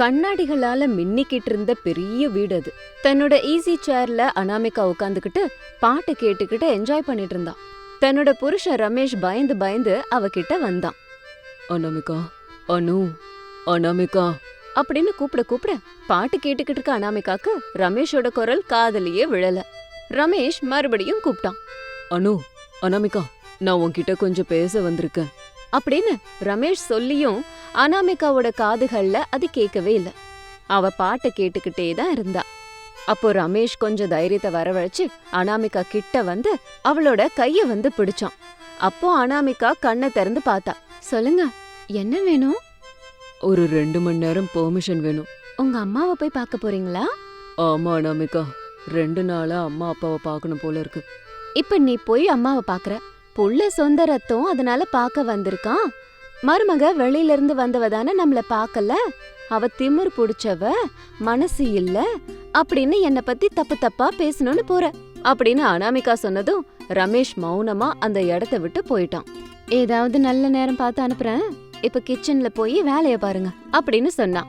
கண்ணாடிகளால மின்னிக்கிட்டு இருந்த பெரிய வீடு அது தன்னோட ஈஸி சேர்ல அனாமிகா உட்காந்துக்கிட்டு பாட்டு கேட்டுக்கிட்டு என்ஜாய் பண்ணிட்டு இருந்தான் தன்னோட புருஷன் ரமேஷ் பயந்து பயந்து அவகிட்ட வந்தான். அனாமிகா அனு அனாமிகா. அப்படின்னு கூப்பிட கூப்பிட பாட்டு கேட்டுக்கிட்டு இருக்க அனாமிகாக்கு ரமேஷோட குரல் காதலியே விழல. ரமேஷ் மறுபடியும் கூப்பிட்டான். அனு அனாமிகா நான் உன்கிட்ட கொஞ்சம் பேச வந்திருக்கேன். அப்படின்னு ரமேஷ் சொல்லியும் அனாமிகாவோட காதுகள்ல அது கேட்கவே இல்ல. அவ பாட்டை கேட்டுக்கிட்டே தான் இருந்தா. அப்போ ரமேஷ் கொஞ்சம் தைரியத்தை வரவழைச்சு அனாமிகா கிட்ட வந்து அவளோட கைய வந்து பிடிச்சான். அப்போ அனாமிகா கண்ணை திறந்து பார்த்தா சொல்லுங்க என்ன வேணும்? ஒரு ரெண்டு மணி நேரம் பெர்மிஷன் வேணும். உங்க அம்மாவை போய் பார்க்க போறீங்களா? ஆமா அனாமிகா. ரெண்டு நாளா அம்மா அப்பாவை பார்க்கணும் போல இருக்கு. இப்ப நீ போய் அம்மாவை பாக்குற புள்ள சொந்த ரத்தம் அதனால பார்க்க வந்திருக்கான். மருமக வெளியில இருந்து வந்தவ தானே நம்மள பார்க்கல. அவ திமிர் புடிச்சவ மனசு இல்ல அப்படின்னு என்ன பத்தி தப்பு தப்பா பேசணும்னு போற அப்படின்னு அனாமிகா சொன்னதும் ரமேஷ் மௌனமா அந்த இடத்த விட்டு போயிட்டான். ஏதாவது நல்ல நேரம் பார்த்து அனுப்புறேன். இப்ப கிச்சன்ல போய் வேலைய பாருங்க அப்படின்னு சொன்னான்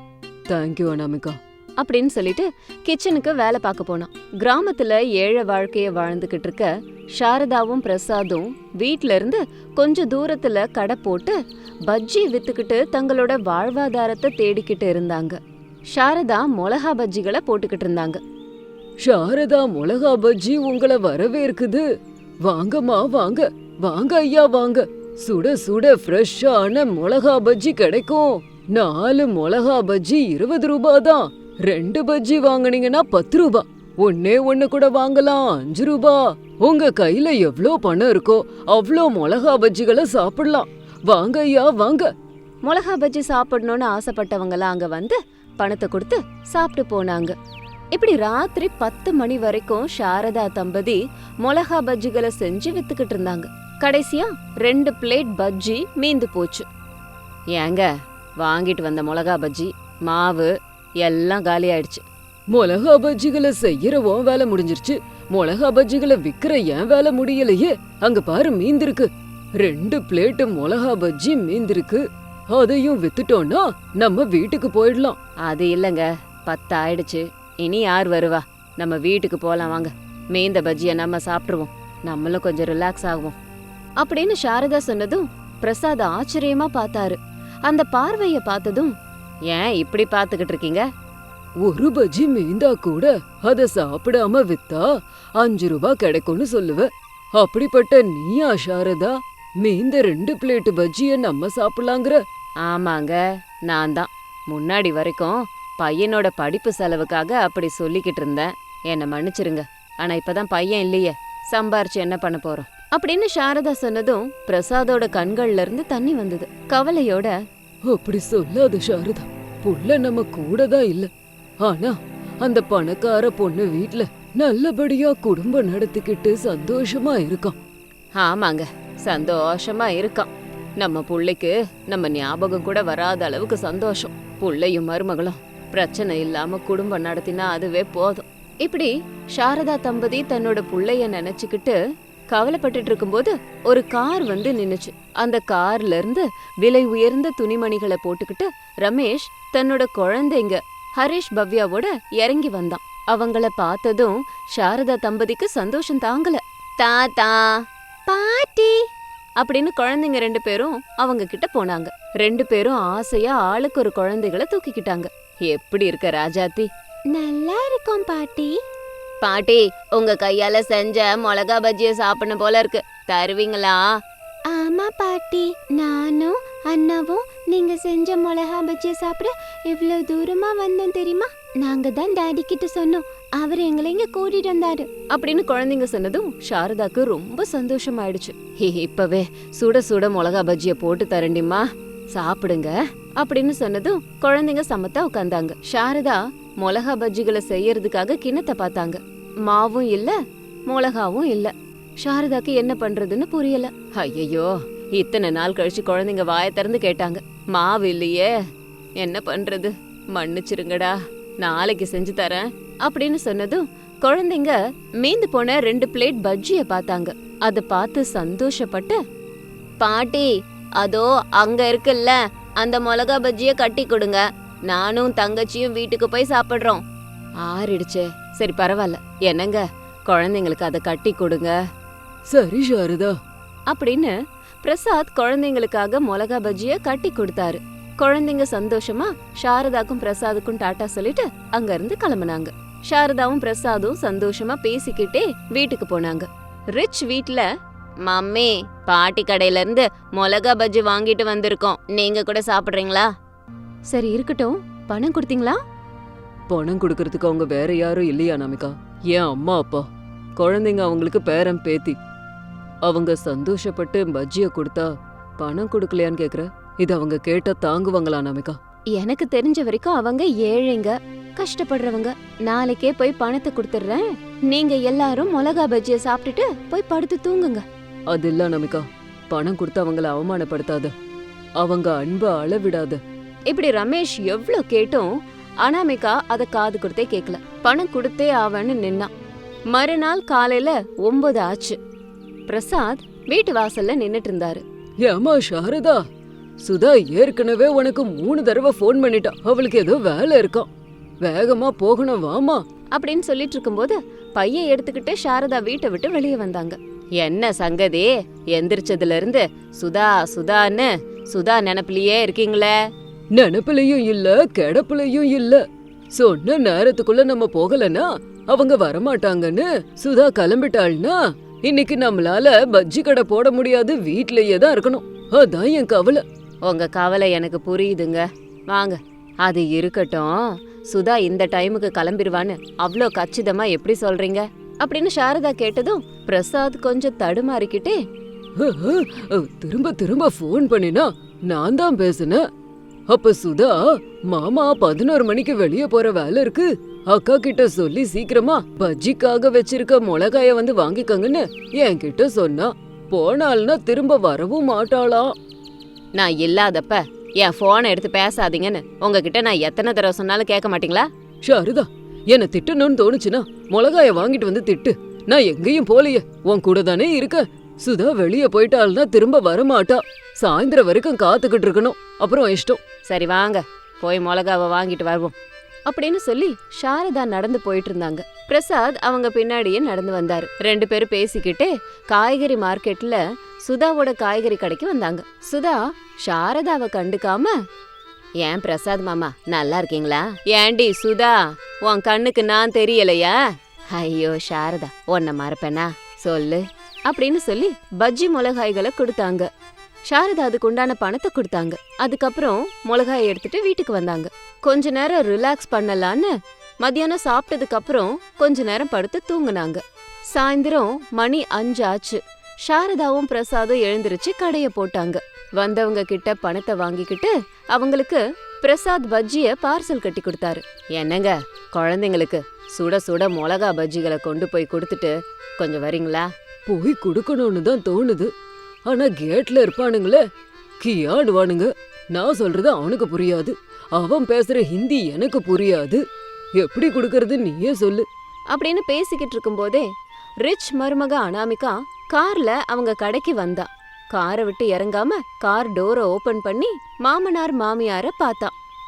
தேங்க்யூ அனாமிகா. அப்படின்னு சொல்லிட்டு கிச்சனுக்கு வேலை பார்க்க போனான். கிராமத்துல ஏழை வாழ்க்கைய வாழ்ந்துகிட்டு இருக்க சாரதாவும் பிரசாதும் வீட்ல இருந்து கொஞ்ச தூரத்துல கடை போட்டு பஜ்ஜி வித்துக்கிட்டு தங்களோட வாழ்வாதாரத்தை தேடிக்கிட்டு இருந்தாங்க. சாரதா மிளகா பஜ்ஜிகளை போட்டுக்கிட்டு இருந்தாங்க. சாரதா மிளகா பஜ்ஜி உங்களை வரவேற்குது. வாங்கம்மா வாங்க. வாங்க ஐயா வாங்க. சுட சுட ஃப்ரெஷ்ஷான மிளகா பஜ்ஜி கிடைக்கும். நாலு மிளகா பஜ்ஜி இருபது ரூபாய் தான் ரெண்டு பஜ்ஜி வாங்கினீங்கன்னா பத்து ரூபா. ஒன்னே ஒன்னு கூட வாங்கலாம். அஞ்சு ரூபா. உங்க கையில எவ்வளோ பணம் இருக்கோ அவ்வளோ மிளகா பஜ்ஜிகளை சாப்பிடலாம். வாங்க ஐயா வாங்க. மிளகா பஜ்ஜி சாப்பிடணும்னு ஆசைப்பட்டவங்கலாம் அங்க வந்து பணத்தை கொடுத்து சாப்பிட்டு போனாங்க. இப்படி ராத்திரி பத்து மணி வரைக்கும் சாரதா தம்பதி மிளகா பஜ்ஜிகளை செஞ்சு வித்துக்கிட்டு இருந்தாங்க. கடைசியா ரெண்டு பிளேட் பஜ்ஜி மீந்து போச்சு. ஏங்க வாங்கிட்டு வந்த மிளகா பஜ்ஜி மாவு எல்லாம் காலி ஆயிடுச்சு மிளகா பஜ்ஜிகளை செய்யறவோம் வேலை முடிஞ்சிருச்சு. மிளகா பஜ்ஜிகளை விக்கிற ஏன் வேலை முடியலையே? அங்க பாரு மீந்திருக்கு ரெண்டு பிளேட்டு மிளகா பஜ்ஜி மீந்திருக்கு அதையும் வித்துட்டோம்னா நம்ம வீட்டுக்கு போயிடலாம். அது இல்லைங்க. பத்து ஆயிடுச்சு இனி யார் வருவா? நம்ம வீட்டுக்கு போலாம் வாங்க. மீந்த பஜ்ஜிய நம்ம சாப்பிடுவோம் நம்மளும் கொஞ்சம் ரிலாக்ஸ் ஆகுவோம். அப்படின்னு சாரதா சொன்னதும் பிரசாத் ஆச்சரியமா பார்த்தாரு. அந்த பார்வைய பார்த்ததும் ஏன் இப்படி பார்த்துக்கிட்டு இருக்கீங்க? ஒரு பஜ்ஜி மீந்தா கூட அத சாப்பிடாம வித்தா அஞ்சு ரூபா கிடைக்கும்னு சொல்லுவ. அப்படிப்பட்ட நீயா சாரதா மீந்த ரெண்டு பிளேட் பஜ்ஜிய நம்ம சாப்பிடலாங்கிற. ஆமாங்க நான் தான். முன்னாடி வரைக்கும் பையனோட படிப்பு செலவுக்காக அப்படி சொல்லிக்கிட்டு இருந்தேன். என்னை மன்னிச்சிருங்க. ஆனா இப்பதான் பையன் இல்லையே. சம்பாரிச்சு என்ன பண்ண போறோம்? அப்படின்னு சாரதா சொன்னதும் பிரசாதோட கண்கள்ல இருந்து தண்ணி வந்தது. கவலையோட அப்படி சொல்லாத சாரதா. புள்ள நம்ம கூட தான் இல்ல. ஆனா அந்த பணக்கார பொண்ணு வீட்ல நல்லபடியா குடும்பம் நடத்திக்கிட்டு சந்தோஷமா இருக்கான். ஆமாங்க சந்தோஷமா இருக்கான். நம்ம புள்ளைக்கு நம்ம ஞாபகம் கூட வராத அளவுக்கு சந்தோஷம். புள்ளையும் மருமகளும். பிரச்சனை இல்லாம குடும்பம் நடத்தினா அதுவே போதும். இப்படி சாரதா தம்பதி தன்னோட புள்ளைய நினைச்சுக்கிட்டு கவலைப்பட்டுட்டு இருக்கும்போது ஒரு கார் வந்து நின்னுச்சு. அந்த கார்ல இருந்து விலை உயர்ந்த துணிமணிகளை போட்டுக்கிட்டு ரமேஷ் தன்னோட குழந்தைங்க ஹரிஷ் பவ்யாவோட இறங்கி வந்தான். அவங்கள பார்த்ததும் சாரதா தம்பதிக்கு சந்தோஷம் தாங்கல. தாத்தா! பாட்டி! அப்படின்னு குழந்தைங்க ரெண்டு பேரும் அவங்க கிட்ட போனாங்க. ரெண்டு பேரும் ஆசையா ஆளுக்கு ஒரு குழந்தைகளை தூக்கிக்கிட்டாங்க. எப்படி இருக்க ராஜாத்தி? நல்லா இருக்கும் பாட்டி. பாட்டி உங்க கையால செஞ்ச மிளகா பஜ்ஜிய சாப்பிடணும் போல இருக்கு. தருவீங்களா? ஆமா பாட்டி நானும் அண்ணாவும் நீங்க செஞ்ச மிளகா பஜ்ஜியை சாப்பிட இவ்வளவு தூரமா வந்தோம் தெரியுமா? நாங்க தான் டாடி கிட்ட சொன்னோம். அவர் எங்களை இங்க கூட்டிட்டு வந்தாரு. அப்படின்னு குழந்தைங்க சொன்னதும் சாரதாக்கு ரொம்ப சந்தோஷமாயிடுச்சு. "ஹே, இப்பவே சுட சுட மிளகா பஜ்ஜிய போட்டு தரண்டிம்மா சாப்பிடுங்க அப்படின்னு சொன்னதும் குழந்தைங்க சமத்தா உட்காந்தாங்க. சாரதா மிளகா பஜ்ஜிகளை செய்யறதுக்காக கிண்ணத்தை பார்த்தாங்க. மாவும் இல்ல மிளகாவும் இல்லை. சாரதாக்கு என்ன பண்றதுன்னு புரியல. ஐயையோ இத்தனை நாள் கழிச்சு குழந்தைங்க வாயை திறந்து கேட்டாங்க. மாவு இல்லையே என்ன பண்றது? மன்னிச்சிருங்கடா நாளைக்கு செஞ்சு தரேன் அப்படின்னு சொன்னதும் குழந்தைங்க மீந்து போன ரெண்டு பிளேட் பஜ்ஜிய பார்த்தாங்க. அத பார்த்து சந்தோஷப்பட்டு பாட்டி அதோ அங்க இருக்குல்ல அந்த மிளகா பஜ்ஜிய கட்டி கொடுங்க. நானும் தங்கச்சியும் வீட்டுக்கு போய் சாப்பிடுறோம். ஆறிடுச்சே சரி பரவாயில்ல. என்னங்க குழந்தைங்களுக்கு அதை கட்டி கொடுங்க. சரி சாரதா. அப்படின்னு பிரசாத் குழந்தைங்களுக்காக மிளகா பஜ்ஜிய கட்டி கொடுத்தாரு. குழந்தைங்க சந்தோஷமா சாரதாக்கும் பிரசாதுக்கும் டாட்டா சொல்லிட்டு அங்க இருந்து கிளம்புனாங்க. சாரதாவும் பிரசாதும் சந்தோஷமா பேசிக்கிட்டே வீட்டுக்கு போனாங்க. ரிச் வீட்ல மம்மி பாட்டி கடையில இருந்து மிளகா பஜ்ஜி வாங்கிட்டு வந்திருக்கோம். நீங்க கூட சாப்பிடுறீங்களா? சரி இருக்கட்டும். பணம் கொடுத்தீங்களா? பணம் கொடுக்கறதுக்கு அவங்க வேற யாரும் இல்லையா நமிகா ஏன் அம்மா அப்பா? குழந்தைங்க அவங்களுக்கு பேரன் பேத்தி. அவங்க சந்தோஷப்பட்டு பஜ்ஜிய கொடுத்தா பணம் கொடுக்கலையான்னு கேக்குற? இது அவங்க கேட்டா தாங்குவாங்களா நமிகா எனக்கு தெரிஞ்ச வரைக்கும் அவங்க ஏழைங்க கஷ்டப்படுறவங்க. நாளைக்கே போய் பணத்தை கொடுத்துடுறேன். நீங்க எல்லாரும் மிளகா பஜ்ஜிய சாப்பிட்டுட்டு போய் படுத்து தூங்குங்க. அது இல்ல நமிகா பணம் கொடுத்து அவங்கள அவமானப்படுத்தாத. அவங்க அன்ப அளவிடாத. இப்படி ரமேஷ் எவ்ளோ கேட்டும் அனாமிகா அத காது கொடுத்தே கேக்கல. பணம் கொடுத்தே ஆவன்னு நின்னான். மறுநாள் காலையில ஒன்பது ஆச்சு. பிரசாத் வீட்டு வாசல்ல நின்னுட்டு இருந்தாரு ஏமா சாரதா? சுதா ஏற்கனவே உனக்கு மூணு தடவை ஃபோன் பண்ணிட்டா. அவளுக்கு ஏதோ வேலை இருக்காம் வேகமா போகணும் வாமா அப்படின்னு சொல்லிட்டு இருக்கும்போது பையன் எடுத்துக்கிட்டு சாரதா வீட்டை விட்டு வெளியே வந்தாங்க. என்ன சங்கதி? எந்திரிச்சதுல இருந்து சுதா சுதான்னு சுதா நினப்பிலேயே இருக்கீங்களே? நினப்புலயும் இல்ல கிடப்புலயும் இல்ல. சொன்ன நேரத்துக்குள்ள நம்ம போகலனா அவங்க வரமாட்டாங்கன்னு சுதா கிளம்பிட்டாள்னா இன்னைக்கு நம்மளால பஜ்ஜி கடை போட முடியாது வீட்லயே தான் இருக்கணும். அதான் என் கவலை. உங்க கவலை எனக்கு புரியுதுங்க. வாங்க. அது இருக்கட்டும். சுதா இந்த டைமுக்கு கிளம்பிடுவான்னு அவ்வளோ கச்சிதமா எப்படி சொல்றீங்க? அப்படின்னு சாரதா கேட்டதும் பிரசாத் கொஞ்சம் தடுமாறிக்கிட்டே திரும்ப திரும்ப ஃபோன் பண்ணினா நான் தான் பேசுனேன். அப்ப சுதா மாமா பதினோரு மணிக்கு வெளியே போற வேலை இருக்கு. அக்கா கிட்ட சொல்லி சீக்கிரமா பஜ்ஜிக்காக வச்சிருக்க மிளகாய வந்து வாங்கிக்கங்கன்னு என்கிட்ட சொன்னா. போனால்னா திரும்ப வரவும் மாட்டாளாம் நான் இல்லாதப்ப என் போனை எடுத்து பேசாதீங்கன்னு உங்ககிட்ட நான் எத்தனை தடவை சொன்னாலும் கேட்க மாட்டீங்களா? ஷாருதா என்ன திட்டணும்னு தோணுச்சுன்னா மிளகாய வாங்கிட்டு வந்து திட்டு. நான் எங்கேயும் போலையே உன் கூட தானே இருக்க. சுதா வெளியே போயிட்டாள்னா திரும்ப வரமாட்டா. சாயந்தரம் வரைக்கும் காத்துக்கிட்டு இருக்கணும். அப்புறம் இஷ்டம். சரி வாங்க போய் மிளகாவை வாங்கிட்டு வருவோம். அப்படின்னு சொல்லி சாரதா நடந்து போயிட்டு இருந்தாங்க. பிரசாத் அவங்க பின்னாடியே நடந்து வந்தாரு. ரெண்டு பேரும் பேசிக்கிட்டே காய்கறி மார்க்கெட்ல சுதாவோட காய்கறி கடைக்கு வந்தாங்க. சுதா சாரதாவை கண்டுக்காம ஏன் பிரசாத் மாமா நல்லா இருக்கீங்களா? ஏண்டி சுதா உன் கண்ணுக்கு நான் தெரியலையா? ஐயோ சாரதா உன்னை மறப்பேனா? சொல்லு. அப்படின்னு சொல்லி பஜ்ஜி மிளகாய்களை கொடுத்தாங்க. சாரதா அதுக்கு உண்டான பணத்தை கொடுத்தாங்க. அதுக்கப்புறம் மிளகாயை எடுத்துட்டு வீட்டுக்கு வந்தாங்க. கொஞ்ச நேரம் ரிலாக்ஸ் பண்ணலான்னு மத்தியானம் சாப்பிட்டதுக்கு அப்புறம் கொஞ்ச நேரம் படுத்து தூங்குனாங்க. சாயந்தரம் மணி அஞ்சு ஆச்சு. சாரதாவும் பிரசாதும் எழுந்திருச்சு கடைய போட்டாங்க. வந்தவங்க கிட்ட பணத்தை வாங்கிக்கிட்டு அவங்களுக்கு பிரசாத் பஜ்ஜிய பார்சல் கட்டி கொடுத்தாரு. என்னங்க குழந்தைங்களுக்கு சுட சுட மிளகா பஜ்ஜிகளை கொண்டு போய் கொடுத்துட்டு கொஞ்சம் வரீங்களா? போய் கொடுக்கணும்னு தான் தோணுது. ஆனா கேட்ல இருப்பானுங்களே. கியாடுவானுங்க. நான் சொல்றது அவனுக்கு புரியாது. அவன் பேசுற ஹிந்தி எனக்கு புரியாது. எப்படி கொடுக்கறது நீயே சொல்லு. அப்படின்னு பேசிக்கிட்டு இருக்கும்போதே ரிச் மருமக அனாமிகா கார்ல அவங்க கடைக்கு வந்தா. காரை விட்டு இறங்காம கார் டோரை ஓபன் பண்ணி மாமனார் மாமியார பார்த்தா.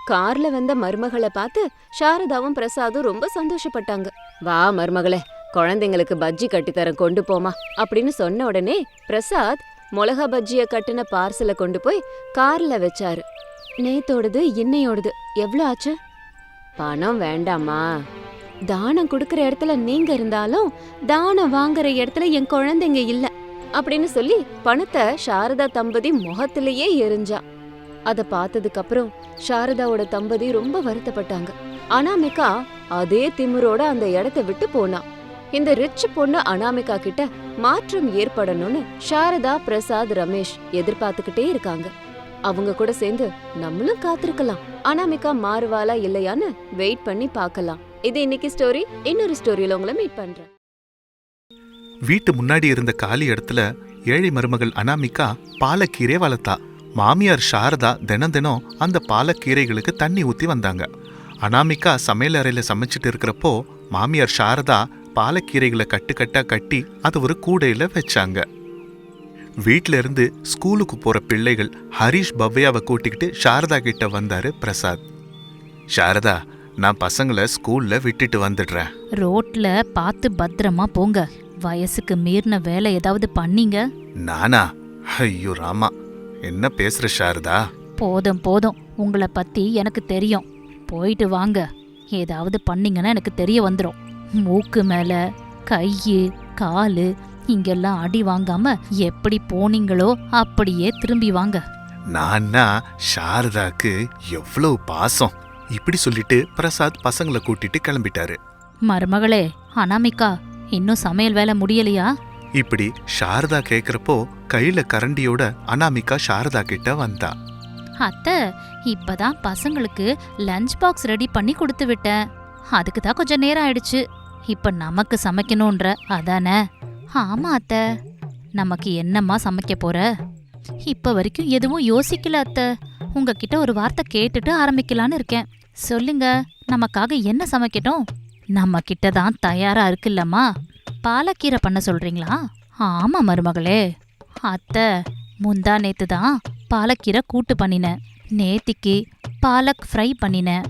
கார்ல வந்த மருமகளை பார்த்து சாரதாவும் பிரசாதும் ரொம்ப சந்தோஷப்பட்டாங்க. வா மருமகளே குழந்தைங்களுக்கு பஜ்ஜி கட்டித்தரேன் கொண்டு போமா அப்படின்னு சொன்ன உடனே பிரசாத் மிளகா பஜ்ஜிய கட்டின பார்சலை கொண்டு போய் கார்ல வச்சாரு. நேத்தோடது இன்னையோடது. எவ்வளோ ஆச்சு? பணம் வேண்டாமா தானம் கொடுக்கற இடத்துல நீங்க இருந்தாலும் தானம் வாங்குற இடத்துல என் குழந்தைங்க இல்ல. அப்படின்னு சொல்லி பணத்தை சாரதா தம்பதி முகத்திலேயே எரிஞ்சா. அத பார்த்ததுக்கு அப்புறம் சாரதாவோட தம்பதி ரொம்ப வருத்தப்பட்டாங்க. அனாமிகா அதே திமிரோட அந்த இடத்த விட்டு போனா. இந்த ரிச் பொண்ணு அனாமிகா கிட்ட மாற்றம் ஏற்படணும்னு சாரதா பிரசாத் ரமேஷ் எதிர்பார்த்துக்கிட்டே இருக்காங்க. அவங்க கூட சேர்ந்து நம்மளும் காத்திருக்கலாம். அனாமிகா மாறுவாளா இல்லையான்னு வெயிட் பண்ணி பார்க்கலாம். இது இன்னைக்கு ஸ்டோரி இன்னொரு ஸ்டோரியில உங்களை மீட் பண்றேன். வீட்டு முன்னாடி இருந்த காலி இடத்துல ஏழை மருமகள் அனாமிகா பாலக்கீரை வளர்த்தா. மாமியார் சாரதா தினம் தினம் அந்த பாலக்கீரைகளுக்கு தண்ணி ஊத்தி வந்தாங்க. அனாமிகா சமையல் அறையில சமைச்சிட்டு இருக்கிறப்போ மாமியார் சாரதா பாலக்கீரைகளை கட்டுக்கட்டா கட்டி அது ஒரு கூடையில வச்சாங்க. வீட்ல இருந்து ஸ்கூலுக்கு போற பிள்ளைகள் ஹரிஷ் பவ்யாவை கூட்டிக்கிட்டு சாரதா கிட்ட வந்தாரு பிரசாத். சாரதா நான் பசங்களை ஸ்கூல்ல விட்டுட்டு வந்துடுறேன். ரோட்ல பார்த்து பத்திரமா போங்க. வயசுக்கு மீறின வேலை ஏதாவது பண்ணீங்க? நானா? ஐயோ ராமா. என்ன பேசுற சாரதா? போதும் போதும். உங்களை பத்தி எனக்கு தெரியும். போயிட்டு வாங்க. ஏதாவது பண்ணீங்கன்னா எனக்கு தெரிய வந்துடும் மூக்கு மேல கையு காலு இங்கெல்லாம் அடி வாங்காம எப்படி போனீங்களோ அப்படியே திரும்பி வாங்க. நான்னா சாரதாக்கு எவ்வளவு பாசம். இப்படி சொல்லிட்டு பிரசாத் பசங்களை கூட்டிட்டு கிளம்பிட்டாரு. மருமகளே அனாமிகா இன்னும் சமையல் வேலை முடியலையா? இப்படி சாரதா கேக்குறப்போ கையில கரண்டியோட அனாமிகா சாரதா கிட்ட வந்தா. அத்தை இப்பதான் பசங்களுக்கு லஞ்ச் பாக்ஸ் ரெடி பண்ணி கொடுத்து விட்டேன். அதுக்கு தான் கொஞ்சம் நேரம் ஆயிடுச்சு. இப்ப நமக்கு சமைக்கணுன்ற அதானே? ஆமா அத்தை. நமக்கு என்னம்மா சமைக்க போற? இப்ப வரைக்கும் எதுவும் யோசிக்கல அத்தை. உங்ககிட்ட ஒரு வார்த்தை கேட்டுட்டு ஆரம்பிக்கலான்னு இருக்கேன். சொல்லுங்க நமக்காக என்ன சமைக்கட்டும்? நம்ம கிட்ட தான் தயாரா இருக்குல்லம்மா. பாலக்கீரை பண்ண சொல்றீங்களா? ஆமா மருமகளே. அத்தை முந்தா நேத்து தான் பாலக்கீரை கூட்டு பண்ணினேன். நேத்திக்கு பாலக் ஃப்ரை பண்ணினேன்.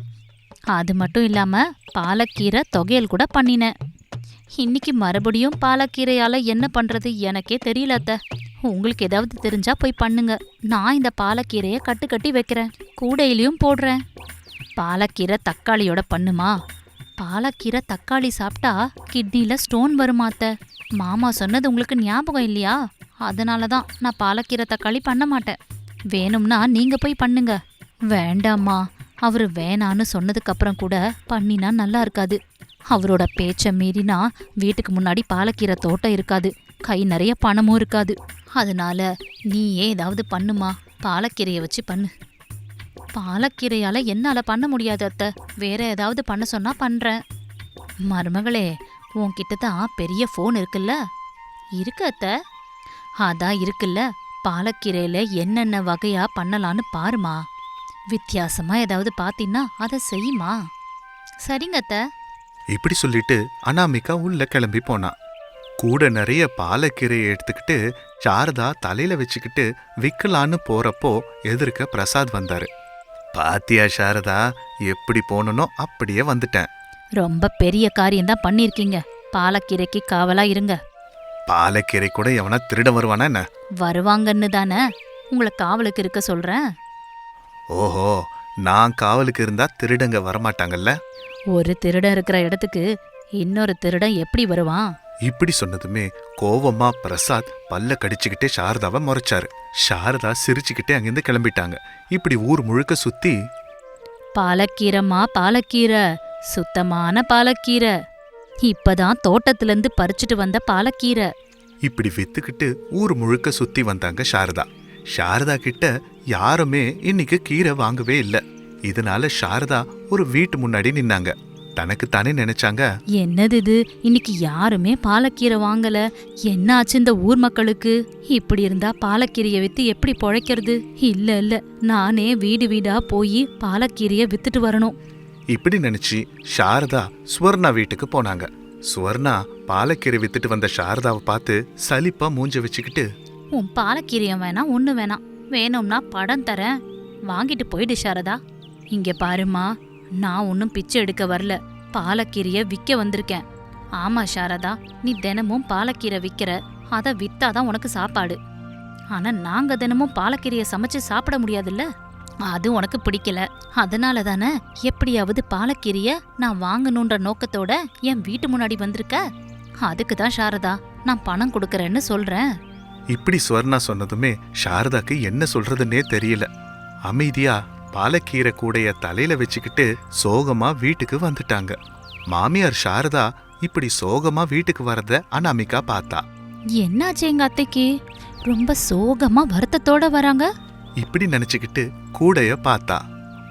அது மட்டும் இல்லாமல் பாலக்கீரை தொகையல் கூட பண்ணினேன். இன்னைக்கு மறுபடியும் பாலக்கீரையால் என்ன பண்ணுறது எனக்கே தெரியல அத்தை. உங்களுக்கு ஏதாவது தெரிஞ்சா போய் பண்ணுங்க. நான் இந்த பாலக்கீரையை கட்டு கட்டி வைக்கிறேன். கூடையிலையும் போடுறேன். பாலக்கீரை தக்காளியோட பண்ணுமா? பாலக்கீரை தக்காளி சாப்பிட்டா கிட்னியில் ஸ்டோன் வருமா அத்தை? மாமா சொன்னது உங்களுக்கு ஞாபகம் இல்லையா? அதனால தான் நான் பாலக்கீரை தக்காளி பண்ண மாட்டேன். வேணும்னா நீங்கள் போய் பண்ணுங்க. வேண்டாம்மா. அவர் வேணான்னு சொன்னதுக்கப்புறம் கூட பண்ணினா நல்லா இருக்காது. அவரோட பேச்சை மீறினா வீட்டுக்கு முன்னாடி பாலக்கீரை தோட்டம் இருக்காது. கை நிறைய பணமும் இருக்காது. அதனால நீயே ஏதாவது பண்ணுமா? பாலக்கீரையை வச்சு பண்ணு. பாலக்கீரையால் என்னால் பண்ண முடியாது அத்தை. வேற ஏதாவது பண்ண சொன்னா பண்ணுறேன் மருமகளே உன்கிட்ட தான் பெரிய ஃபோன் இருக்குல்ல? இருக்கு அத்தை. அதான் இருக்குல்ல. பாலக்கீரையில் என்னென்ன வகையாக பண்ணலான்னு பாருமா. வித்தியாசமா ஏதாவது பாத்தீன்னா அதை செய்யுமா? சரிங்க அத்தை. இப்படி சொல்லிட்டு அனாமிகா உள்ள கிளம்பி போனா. கூட நிறைய பாலக்கீரையை எடுத்துக்கிட்டு சாரதா தலையில வச்சுக்கிட்டு விக்கலான்னு போறப்போ எதிர்க்க பிரசாத் வந்தாரு. பாத்தியா சாரதா எப்படி போனனோ அப்படியே வந்துட்டேன். ரொம்ப பெரிய காரியம் தான் பண்ணிருக்கீங்க பாலக்கீரைக்கு காவலா இருங்க. பாலக்கீரை கூட எவனா திருட வருவானா என்ன? வருவாங்கன்னு தானே. உங்களை காவலுக்கு இருக்க சொல்றேன். ஓஹோ நான் காவலுக்கு இருந்தா திருடங்க வரமாட்டாங்கல்ல? ஒரு திருடன் இருக்கிற இடத்துக்கு இன்னொரு திருடன் எப்படி வருவான்? இப்படி சொன்னதுமே கோவமா பிரசாத் பல்ல கடிச்சுக்கிட்டே சாரதாவை முறைச்சாரு. சாரதா சிரிச்சுக்கிட்டே அங்கிருந்து கிளம்பிட்டாங்க. இப்படி ஊர் முழுக்க சுத்தி பாலக்கீரைமா பாலக்கீரை. சுத்தமான பாலக்கீரை. இப்பதான் தோட்டத்துல இருந்து பறிச்சுட்டு வந்த பாலக்கீரை. இப்படி வித்துக்கிட்டு ஊர் முழுக்க சுத்தி வந்தாங்க சாரதா. சாரதா கிட்ட யாருமே இன்னைக்கு கீரை வாங்கவே இல்ல. இதனால சாரதா ஒரு வீட்டு முன்னாடி நின்னாங்க. தனக்கு தானே நினைச்சாங்க என்னது இது? இன்னைக்கு யாருமே பாலக்கீரை வாங்கல. என்ன ஆச்சு இந்த ஊர் மக்களுக்கு? இப்படி இருந்தா பாலக்கீரையை வித்து எப்படி பொழைக்கிறது? இல்ல இல்ல. நானே வீடு வீடா போய் பாலக்கீரையை வித்துட்டு வரணும். இப்படி நினைச்சு சாரதா சுவர்ணா வீட்டுக்கு போனாங்க. சுவர்ணா பாலக்கீரை வித்துட்டு வந்த சாரதாவை பார்த்து சலிப்பா மூஞ்ச வச்சுக்கிட்டு உன் பாலக்கீரியம் வேணாம் ஒன்று வேணாம். வேணும்னா படம் தரேன். வாங்கிட்டு போயிடு சாரதா. இங்கே பாருமா நான் ஒன்றும் பிச்சை எடுக்க வரல. பாலக்கீரையை விற்க வந்திருக்கேன். ஆமாம் சாரதா நீ தினமும் பாலக்கீரை விற்கிற அதை விற்றாதான் உனக்கு சாப்பாடு. ஆனால் நாங்கள் தினமும் பாலக்கீரையை சமைச்சு சாப்பிட முடியாதுல்ல? அது உனக்கு பிடிக்கல. அதனால தானே எப்படியாவது பாலக்கீரியை நான் வாங்கணுன்ற நோக்கத்தோட என் வீட்டு முன்னாடி வந்திருக்க? அதுக்கு தான் சாரதா நான் பணம் கொடுக்குறேன்னு சொல்கிறேன் இப்படி சுவர்ணா சொன்னதுமே சாரதாக்கு என்ன சொல்றதுன்னே தெரியல. அமைதியா பாலக்கீரை கூடைய தலையில வச்சுக்கிட்டு சோகமா வீட்டுக்கு வந்துட்டாங்க. மாமியார் சாரதா இப்படி சோகமா வீட்டுக்கு வரத அனாமிகா பார்த்தா. என்னாச்சு எங்க அத்தைக்கு? ரொம்ப சோகமா வருத்தத்தோட வராங்க? இப்படி நினைச்சுக்கிட்டு கூடைய பார்த்தா.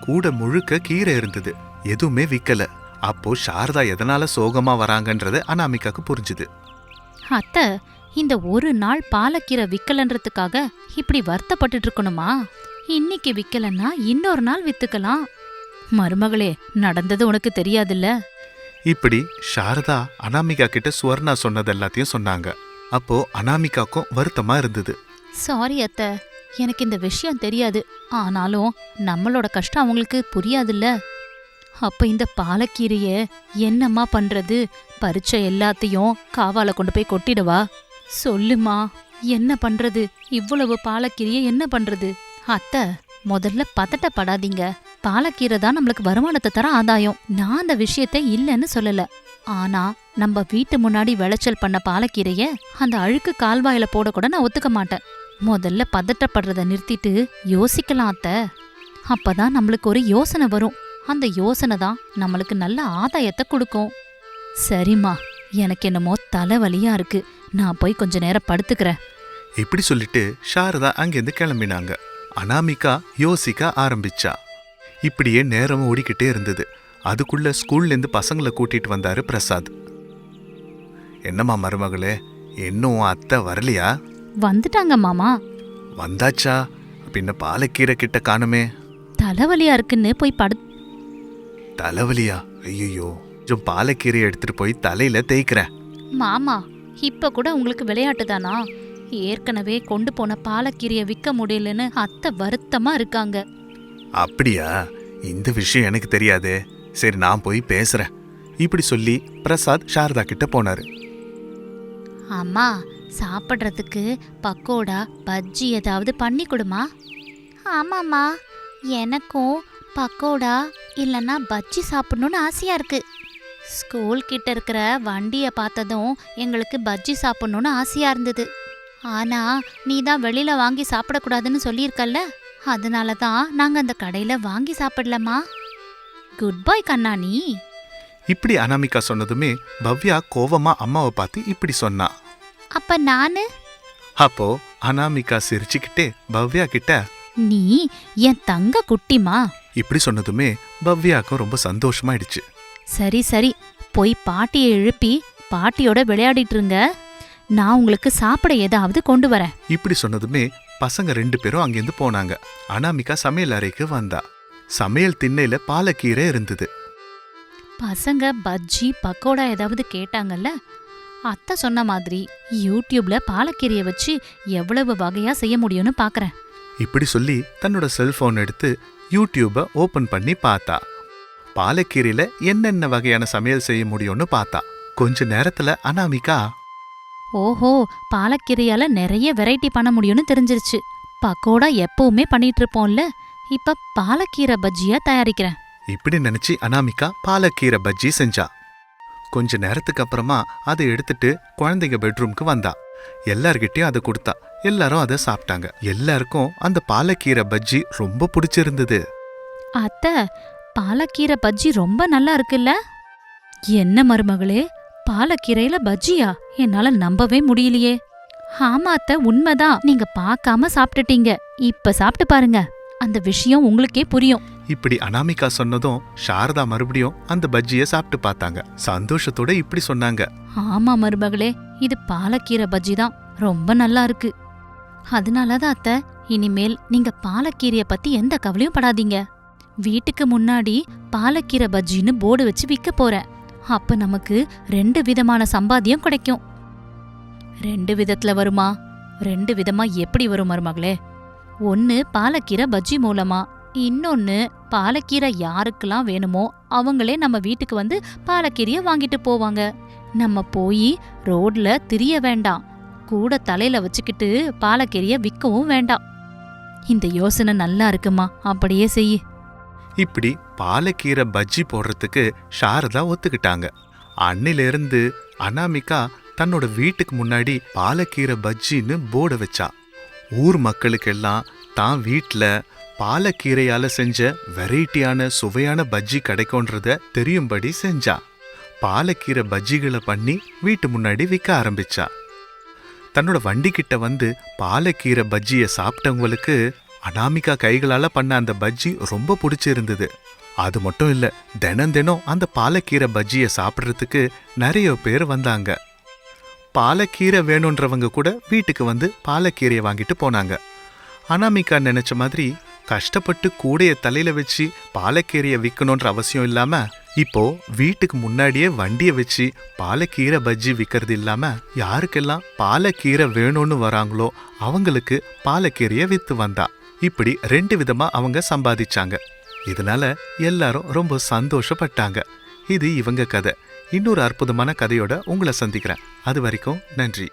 கூடை முழுக்க கீரை இருந்தது. எதுவுமே விக்கல. அப்போ சாரதா எதனால சோகமா வராங்கன்றது அனாமிகாக்கு புரிஞ்சுது. அத்தை இந்த ஒரு நாள் பாலக்கீரை விக்கலன்றதுக்காக இப்படி வருத்தப்பட்டுட்டு இருக்கணுமா இன்னைக்கு விக்கலன்னா இன்னொரு நாள் வித்துக்கலாம். மருமகளே நடந்தது உனக்கு தெரியாதுல்ல? இப்படி சாரதா அனாமிகா கிட்ட சுவர்ணா சொன்னது எல்லாத்தையும் சொன்னாங்க. அப்போ அனாமிகாக்கும் வருத்தமா இருந்தது. சாரி அத்தை எனக்கு இந்த விஷயம் தெரியாது. ஆனாலும் நம்மளோட கஷ்டம் அவங்களுக்கு புரியாதுல்ல? அப்ப இந்த பாலக்கீரைய என்னம்மா பண்றது? பறிச்ச எல்லாத்தையும் காவால கொண்டு போய் கொட்டிடவா? சொல்லுமா என்ன பண்றது? இவ்வளவு பாலக்கீரைய என்ன பண்றது? அத்தை முதல்ல பதட்டப்படாதீங்க. பாலக்கீரை தான் நம்மளுக்கு வருமானத்தை தர ஆதாயம். நான் அந்த விஷயத்த இல்லைன்னு சொல்லல. ஆனா நம்ம வீட்டு முன்னாடி விளைச்சல் பண்ண பாலக்கீரைய அந்த அழுக்கு கால்வாயில போட கூட நான் ஒத்துக்க மாட்டேன். முதல்ல பதட்டப்படுறத நிறுத்திட்டு யோசிக்கலாம் அத்தை. அப்பதான் நம்மளுக்கு ஒரு யோசனை வரும். அந்த யோசனை தான் நம்மளுக்கு நல்ல ஆதாயத்தை கொடுக்கும். சரிம்மா. எனக்கு என்னமோ தலைவலியா இருக்கு. நான் போய் கொஞ்ச நேரம் படுத்துக்கிறேன். இப்படி சொல்லிட்டு சாரதா அங்கேருந்து கிளம்பினாங்க. அனாமிகா யோசிக்க ஆரம்பிச்சா. இப்படியே நேரம் ஓடிக்கிட்டே இருந்தது. அதுக்குள்ள ஸ்கூல்லேருந்து பசங்களை கூட்டிட்டு வந்தாரு பிரசாத். என்னம்மா மருமகளே இன்னும் அத்தை வரலையா? வந்துட்டாங்க மாமா. வந்தாச்சா? பின்ன பாலக்கீரை கிட்ட காணுமே. தலைவலியா இருக்குன்னு போய் படு தலைவலியா? ஐயோ கொஞ்சம் பாலக்கீரையை எடுத்துட்டு போய் தலையில தேய்க்கிறேன். மாமா இப்ப கூட உங்களுக்கு விளையாட்டு தானா? ஏற்கனவே கொண்டு போன பாலக்கீரைய விற்க முடியலன்னு அத்தை வருத்தமா இருக்காங்க. அப்படியா? இந்த விஷயம் எனக்கு தெரியாதே. சரி நான் போய் பேசுறேன். இப்படி சொல்லி பிரசாத் சாரதா கிட்ட போனாரு. அம்மா சாப்பிட்றதுக்கு பக்கோடா பஜ்ஜி ஏதாவது பண்ணி கொடுமா? ஆமாம்மா எனக்கும் பக்கோடா இல்லைன்னா பஜ்ஜி சாப்பிடணும்னு ஆசையா இருக்கு. ஸ்கூல் கிட்ட இருக்கிற வண்டியை பார்த்ததும் எங்களுக்கு பஜ்ஜி சாப்பிடணும்னு ஆசையா இருந்தது. ஆனா நீ தான் வெளியில வாங்கி சாப்பிடக்கூடாதுன்னு சொல்லியிருக்கல்ல? அதனால தான் நாங்க அந்த கடையில வாங்கி சாப்பிடலம்மா குட் பாய் கண்ணா நீ. இப்படி அனாமிகா சொன்னதுமே பவ்யா கோவமா அம்மாவை பார்த்து இப்படி சொன்னா. அப்ப நானு? அப்போ அனாமிகா சிரிச்சுக்கிட்டே பவ்யா கிட்ட நீ என் தங்க குட்டிமா? இப்படி சொன்னதுமே பவ்யாக்கும் ரொம்ப சந்தோஷமாயிடுச்சு. சரி சரி. போய் பாட்டியை எழுப்பி பாட்டியோட விளையாடிட்டு இருங்க நான் உங்களுக்கு சாப்பிட ஏதாவது கொண்டு வரேன். இப்படி சொன்னதுமே பசங்க ரெண்டு பேரும் அங்கேருந்து போனாங்க. அனாமிகா சமையல் அறைக்கு வந்தா. சமையல் திண்ணையில பாலக்கீரை இருந்தது. பசங்க பஜ்ஜி பக்கோடா ஏதாவது கேட்டாங்கல்ல? அத்தை சொன்ன மாதிரி யூடியூப்ல பாலக்கீரையை வச்சு எவ்வளவு வகையா செய்ய முடியும்னு பார்க்கறேன் இப்படி சொல்லி தன்னோட செல்போன் எடுத்து யூடியூப ஓபன் பண்ணி பார்த்தா. பாலக்கீரையில என்னென்ன வகையான சமையல் செய்ய முடியும்னு பார்த்தா கொஞ்ச நேரத்துல அனாமிகா. ஓஹோ பாலக்கீரையால நிறைய வெரைட்டி பண்ண முடியும்னு தெரிஞ்சிருச்சு. பக்கோடா எப்பவுமே பண்ணிட்டு இருப்போம்ல இப்ப பாலக்கீரை பஜ்ஜியா தயாரிக்கிறேன். இப்படி நினைச்சு அனாமிகா பாலக்கீரை பஜ்ஜி செஞ்சா. கொஞ்ச நேரத்துக்கு அப்புறமா அதை எடுத்துட்டு குழந்தைங்க பெட்ரூம்க்கு வந்தா. எல்லார்கிட்டயும் அதை கொடுத்தா எல்லாரும் அதை சாப்பிட்டாங்க. எல்லாருக்கும் அந்த பாலக்கீரை பஜ்ஜி ரொம்ப பிடிச்சிருந்தது. அத்தை பாலக்கீரை பஜ்ஜி ரொம்ப நல்லா இருக்குல்ல? என்ன மருமகளே பாலக்கீரையில பஜ்ஜியா? என்னால நம்பவே முடியலையே. ஆமா அத்தை உண்மைதான். நீங்க பார்க்காம சாப்பிட்டுட்டீங்க. இப்ப சாப்பிட்டு பாருங்க. அந்த விஷயம் உங்களுக்கே புரியும். இப்படி அனாமிகா சொன்னதும் சாரதா மறுபடியும் அந்த பஜ்ஜியை சாப்பிட்டு பார்த்தாங்க. சந்தோஷத்தோட இப்படி சொன்னாங்க. ஆமா மருமகளே இது பாலக்கீரை பஜ்ஜி தான். ரொம்ப நல்லா இருக்கு. அதனாலதான் அத்தை இனிமேல் நீங்க பாலக்கீரைய பத்தி எந்த கவலையும் படாதீங்க. வீட்டுக்கு முன்னாடி பாலக்கீரை பஜ்ஜின்னு போர்டு வச்சு விற்க போறேன். அப்ப நமக்கு ரெண்டு விதமான சம்பாத்தியம் கிடைக்கும். ரெண்டு விதத்துல வருமா? ரெண்டு விதமா எப்படி வரும் மருமகளே? ஒன்னு பாலக்கீரை பஜ்ஜி மூலமா இன்னொன்னு பாலக்கீரை யாருக்கெல்லாம் வேணுமோ அவங்களே நம்ம வீட்டுக்கு வந்து பாலக்கீரைய வாங்கிட்டு போவாங்க. நம்ம போய் ரோட்ல திரிய வேண்டாம். கூட தலையில வச்சுக்கிட்டு பாலக்கீரைய விற்கவும் வேண்டாம். இந்த யோசனை நல்லா இருக்குமா? அப்படியே செய் இப்படி பாலக்கீரை பஜ்ஜி போடுறதுக்கு சாரதா ஒத்துக்கிட்டாங்க. அன்னிலிருந்து அனாமிகா தன்னோட வீட்டுக்கு முன்னாடி பாலக்கீரை பஜ்ஜின்னு போர்டை வச்சா. ஊர் மக்களுக்கெல்லாம் தான் வீட்ல பாலக்கீரையால செஞ்ச வெரைட்டியான சுவையான பஜ்ஜி கிடைக்கும்ன்றத தெரியும்படி செஞ்சா. பாலக்கீரை பஜ்ஜிகளை பண்ணி வீட்டு முன்னாடி விற்க ஆரம்பிச்சா. தன்னோட வண்டிக்கிட்ட வந்து பாலக்கீரை பஜ்ஜியை சாப்பிட்டவங்களுக்கு அனாமிகா கைகளால் பண்ண அந்த பஜ்ஜி ரொம்ப பிடிச்சிருந்தது. அது மட்டும் இல்லை தினம் தினம் அந்த பாலக்கீரை பஜ்ஜியை சாப்பிட்றதுக்கு நிறைய பேர் வந்தாங்க. பாலக்கீரை வேணுன்றவங்க கூட வீட்டுக்கு வந்து பாலக்கீரையை வாங்கிட்டு போனாங்க. அனாமிகா நினைச்ச மாதிரி கஷ்டப்பட்டு கூடைய தலையில வச்சு பாலக்கீரையை விற்கணுன்ற அவசியம் இல்லாம இப்போ வீட்டுக்கு முன்னாடியே வண்டியை வச்சு பாலக்கீரை பஜ்ஜி விற்கிறது இல்லாம யாருக்கெல்லாம் பாலக்கீரை வேணும்னு வராங்களோ அவங்களுக்கு பாலக்கீரையை விற்று வந்தா. இப்படி ரெண்டு விதமா அவங்க சம்பாதிச்சாங்க. இதனால எல்லாரும் ரொம்ப சந்தோஷப்பட்டாங்க. இது இவங்க கதை. இன்னொரு அற்புதமான கதையோட உங்களை சந்திக்கிறேன். அது வரைக்கும் நன்றி.